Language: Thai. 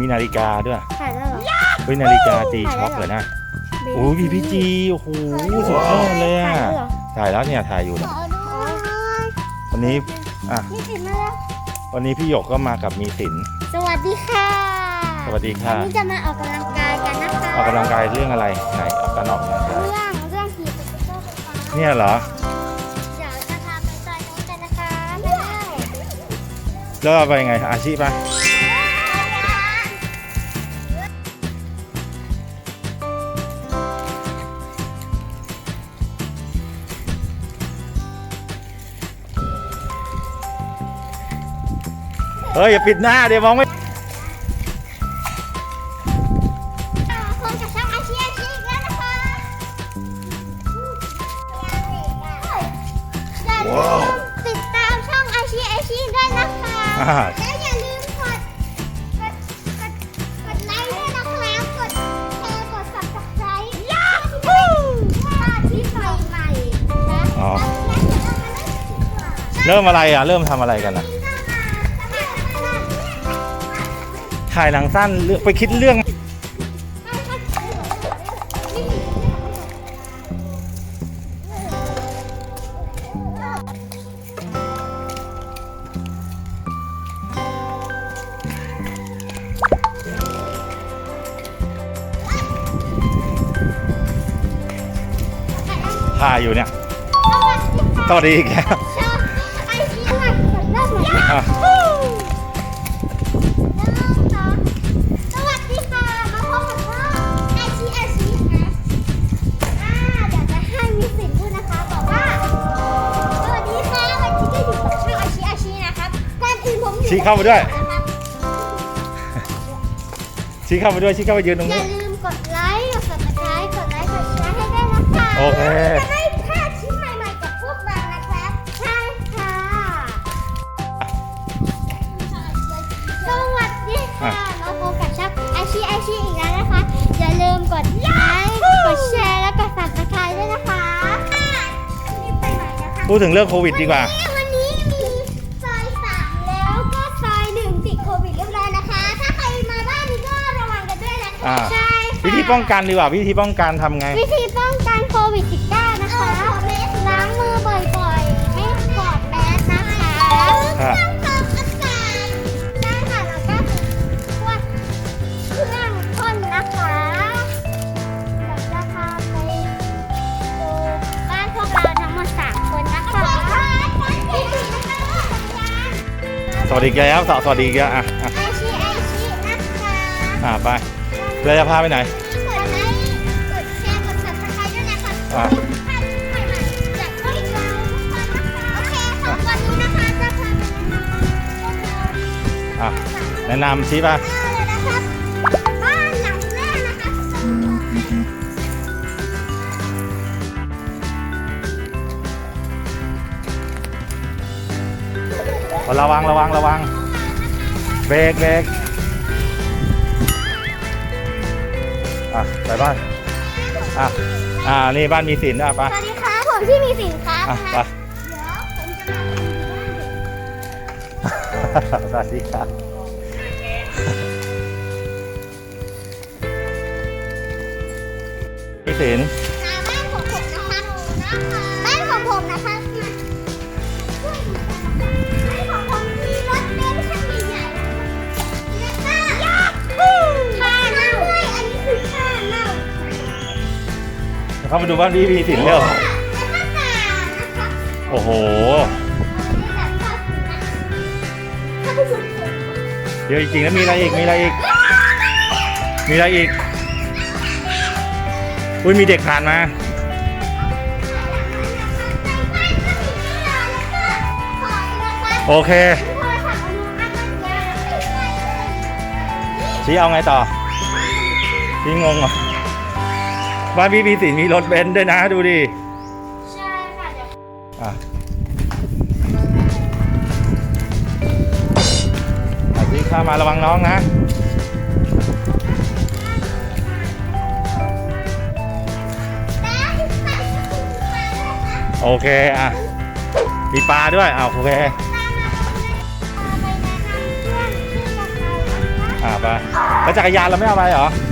มีนาฬิกาด้วยถ่ายแล้วเหรอ เฮ้ยนาฬิกาจีช็อคเลยนะโอ้ยพีพีจีโอ้โหสุดยอดเลยอะถ่ายแล้วเหรอ ถ่ายแล้วเนี่ยถ่ายอยู่ขเนี่ยอดูหน่อยวันนี้อะนี่ติดมาแล้ว วันนี้พี่หยกก็มากับมีสินสวัสดีค่ะสวัสดีค่ะ วันนี้จะมาออกกำลังกายกันนะคะออกกำลังกายเรื่องอะไรไหนออกการออกกำลังกาย เรื่องเรื่องขี่สกูตเตอร์ไฟฟ้าเนี่ยเหรอ เดี๋ยวจะพาไปจอยนู้นกันนะคะไปเลยแล้วเราไปไงอาชีพปะ เฮ้ยอย่าปิดหน้าเดี๋ยวมองไม่คนกับช่องอาชีพอาชีพแล้วนะคะอย่าลืมติดตามช่องอาชีพอาชีพด้วยนะคะอ่าแล้วอย่าลืมกดกดกดกดไลค์ด้วยนะครับกดแชร์กด subscribe ยาฮูว่าที่ใหม่ๆนะอ๋อแล้วเดี๋ยวเรามาเล่นกันดีกว่า เริ่มอะไรอะ เริ่มทำอะไรกันอะ ถ่ายหนังสั้นไปคิดเรื่อง ถ่ายอยู่เนี่ย สวัสดีอีก ชี้เข้ามาด้วยนะครับชี้เข้าไปด้วย ชี้เข้าไปยืนตรงอย่านี้ ลืมกดไลค์กด subscribe กดไลค์กดแชร์ให้ด้วยนะคะโอเค จะได้พลาดชิ้นใหม่ๆจากพวกเรานะครับ ใช่ค่ะ สวัสดีค่ะมาพบกับช่องไอชีไอชีอีกแล้วนะคะ อย่าลืมกดไลค์กดแชร์และกด subscribe ด้วยนะคะรีบไปไหนนะคะ พูดถึงเรื่องโควิดดีกว่า วันนี้ อ่าใช่ค่ะวิธีป้องกันดีกว่าวิธีป้องกันทำไง วิธีป้องกันโควิด -19 นะคะล้างมือบ่อยๆ ไม่ถอดแมสนะคะครับเครื่องทำอากาศได้ค่ะแล้วก็พวกเครื่องพ่นนะคะเดี๋ยวจะพาไปดูบ้านพวกเราทั้งหมด3คนนะคะสวัสดีอีกแล้วสวัสดีอีกแล้วอะอะไอชีไอชีนะคะ อะไป เราจะพาไปไหนกดไลค์กดแชร์กด subscribe ด้วยนะคะอะภาพใหม่ๆจากพวกเราทุกคนนะคะโอเคค่ะวันนี้นะคะจะพาไปแนะนำพวกเราอะแนะนำชี้ป่ะเลยนะครับบ้านหลังแรกนะคะระวังระวังระวังเบรกเบรก อะไปบ้านอะอ่านี่บ้านมีสินอะไปสวัสดีค่ะผมที่มีสินค้าอะนะไปคะเดี๋ยวผมจะมารีวิวบ้านเด็กสวัสดีครับมีสิน เข้ามาดูบ้านพี่มีสินเร็วแล้วก็ตานะคะโอ้โห เดี๋ยวจริงๆแล้วมีอะไรอีก มีอะไรอีก มีอะไรอีก อุ้ยมีเด็กผ่านมา โอเค ชี้เอาไงต่อชี้งงเหรอ บ้านพี่มีสินมีรถเบนซ์ด้วยนะดูดิ ใช่ค่ะเดี๋ยวอะอะพี่ข้ามมาระวังน้องนะ โอเคอะ มีปลาด้วยอะโอเคไปแนะนำเพื่อนที่จะไปนะคะอ่าไปแล้วจักรยานเราไม่เอาไปเหรอเออ